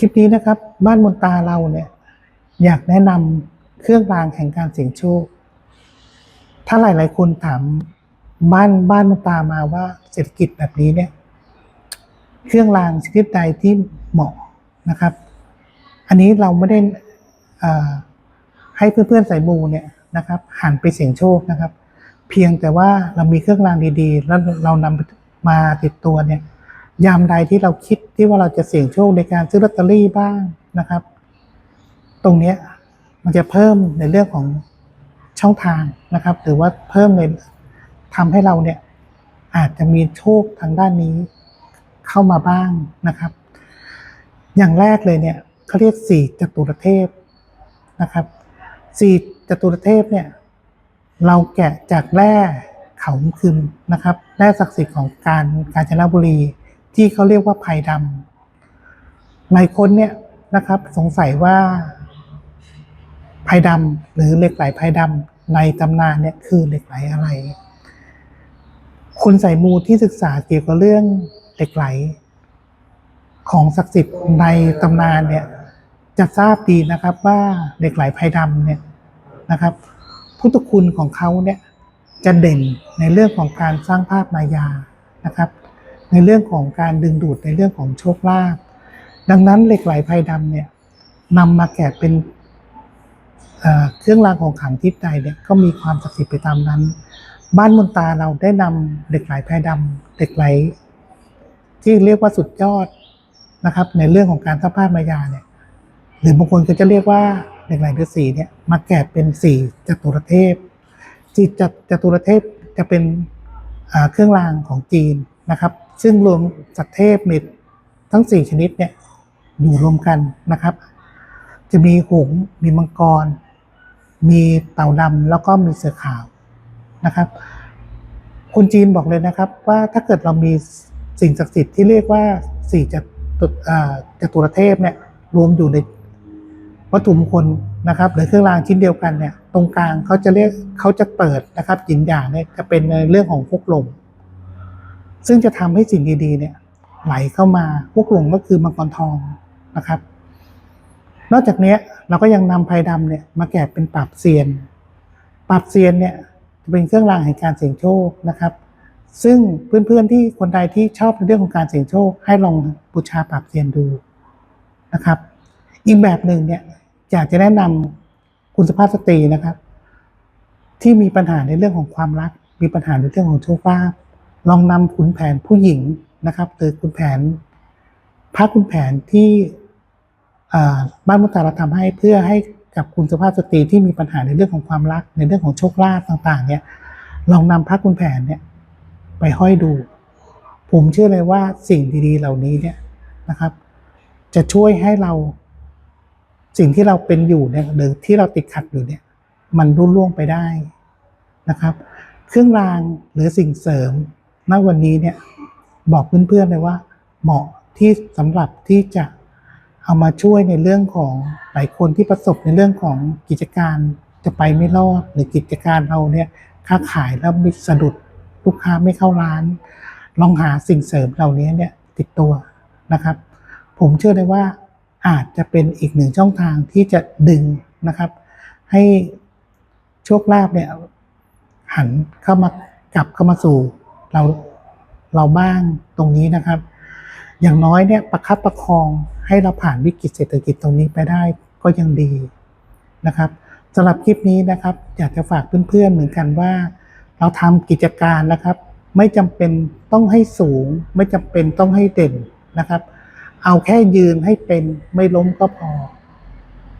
คลิปนี้นะครับ บ้านมนตาเราเนี่ย อยากแนะนำเครื่องรางแห่งการเสี่ยงโชค ถ้าหลายๆคนถามบ้านบ้านมนตามาว่าเศรษฐกิจแบบนี้เนี่ย เครื่องรางชนิดใดที่เหมาะนะครับ อันนี้เราไม่ได้ให้เพื่อนๆสายมูเนี่ยนะครับหันไปเสี่ยงโชคนะครับ เพียงแต่ว่าเรามีเครื่องรางดีๆ แล้วเรานำมาติดตัวเนี่ย ยามใดที่เราคิดที่ว่าเราจะเสี่ยงโชคในการซื้อลอตเตอรี่บ้างนะครับ ตรงนี้มันจะเพิ่มในเรื่องของช่องทางนะครับ หรือว่าเพิ่มในทำให้เราเนี่ยอาจจะมีโชคทางด้านนี้เข้ามาบ้างนะครับ อย่างแรกเลยเนี่ยเขาเรียกสี่จตุรเทพนะครับสี่จตุรเทพเนี่ยเราแกะจากแร่เขาคึมนะครับแร่ศักดิ์สิทธิ์ของการกาญจนบุรี ที่เขาเรียกว่าไผ่ดำหลายคนเนี่ยนะครับ สงสัยว่าไผ่ดำหรือเหล็กไหลไผ่ดำในตำนานเนี่ยคือเหล็กไหลอะไร คนใส่มูที่ศึกษาเกี่ยวกับเรื่องเหล็กไหล ของศักดิ์สิทธิ์ในตำนานเนี่ยจะทราบดีนะครับว่าเหล็กไหลไผ่ดำเนี่ยนะครับ พุทธคุณของเขาเนี่ยจะเด่นในเรื่องของการสร้างภาพมายานะครับ ในเรื่องของการดึงดูดในเรื่องของโชคลาภดังนั้นเหล็กไหลไพดำเนี่ยนำมาแกะเป็นเครื่องรางของขลังทิพย์ใดเนี่ยก็มีความศักดิ์สิทธิ์ไปตามนั้น บ้านมนตาเราได้นำเหล็กไหลไพดำเหล็กไหล ที่เรียกว่าสุดยอดนะครับ ในเรื่องของการสร้างภาพมายาเนี่ย หรือบางคนก็จะเรียกว่าเหล็กไหลฤาษีเนี่ยมาแกะเป็นสี่จตุรเทพจีจจตุรเทพจะเป็นเครื่องรางของจีนนะครับ ซึ่งรวมสัตว์เทพในทั้งสี่ชนิดเนี่ยอยู่รวมกันนะครับ จะมีหงมีมังกร มีเต่าดำแล้วก็มีเสือขาวนะครับ คนจีนบอกเลยนะครับว่าถ้าเกิดเรามีสิ่งศักดิ์สิทธิ์ที่เรียกว่าสี่จตุจตุรเทพเนี่ยรวมอยู่ในวัตถุมงคลนะครับหรือเครื่องรางชิ้นเดียวกันเนี่ยตรงกลางเขาจะเรียกเขาจะเปิดนะครับจินหยางเนี่ยจะเป็นในเรื่องของพวกลม ซึ่งจะทำให้สิ่งดีๆเนี่ยไหลเข้ามาพวกหลมก็คือมังกรทองนะครับ นอกจากนี้เราก็ยังนำไพดำเนี่ยมาแกะเป็นปราบเซียนปราบเซียนเนี่ยจะเป็นเครื่องรางแห่งการเสี่ยงโชคนะครับ ซึ่งเพื่อนๆที่คนใดที่ชอบในเรื่องของการเสี่ยงโชค ให้ลองบูชาปราบเซียนดูนะครับ อีกแบบหนึ่งเนี่ยอยากจะแนะนำคุณสภาพสตรีนะครับ ที่มีปัญหาในเรื่องของความรัก มีปัญหาในเรื่องของโชคลาภ ลองนำขุนแผนผู้หญิงนะครับหรือขุนแผนพระขุนแผนที่บ้านมุตตาเราทำให้เพื่อให้กับคุณสภาพสตรีที่มีปัญหาในเรื่องของความรัก ในเรื่องของโชคลาภต่างๆ เนี่ยลองนำพระขุนแผนเนี่ยไปห้อยดู ผมเชื่อเลยว่าสิ่งดี ๆ เหล่านี้เนี่ยนะครับ จะช่วยให้เราสิ่งที่เราเป็นอยู่เนี่ยหรือที่เราติดขัดอยู่เนี่ย มันรุ่นล่วงไปได้นะครับ เครื่องรางหรือสิ่งเสริม ณวันนี้เนี่ยบอกเพื่อนๆเลยว่า เหมาะที่สำหรับที่จะเอามาช่วยในเรื่องของหลายคนที่ประสบในเรื่องของกิจการจะไปไม่รอดหรือกิจการเราเนี่ยค้าขายแล้วมีสะดุดลูกค้าไม่เข้าร้าน ลองหาสิ่งเสริมเหล่านี้เนี่ยติดตัวนะครับ ผมเชื่อเลยว่าอาจจะเป็นอีกหนึ่งช่องทางที่จะดึงนะครับ ให้โชคลาภเนี่ยหันเข้ามากลับเข้ามาสู่ เราเราบ้างตรงนี้นะครับ อย่างน้อยเนี่ยประคับประคองให้เราผ่านวิกฤตเศรษฐกิจตรงนี้ไปได้ก็ยังดีนะครับสำหรับคลิปนี้นะครับ อยากจะฝากเพื่อนๆ เหมือนกันว่า เราทำกิจการนะครับ ไม่จำเป็นต้องให้สูง ไม่จำเป็นต้องให้เด่นนะครับ เอาแค่ยืนให้เป็นไม่ล้มก็พอ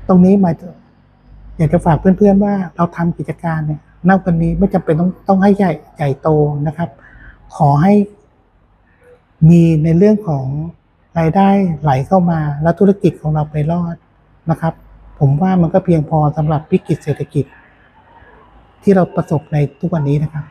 ตรงนี้หมายอยากจะฝากเพื่อนๆว่าเราทำกิจการเนี่ยณวันนี้ไม่จำเป็นต้องต้องให้ใหญ่ใหญ่โตนะครับ ขอให้มีในเรื่องของรายได้ไหลเข้ามา และธุรกิจของเราไปรอดนะครับ ผมว่ามันก็เพียงพอสำหรับวิกฤตเศรษฐกิจ ที่เราประสบในทุกวันนี้นะครับ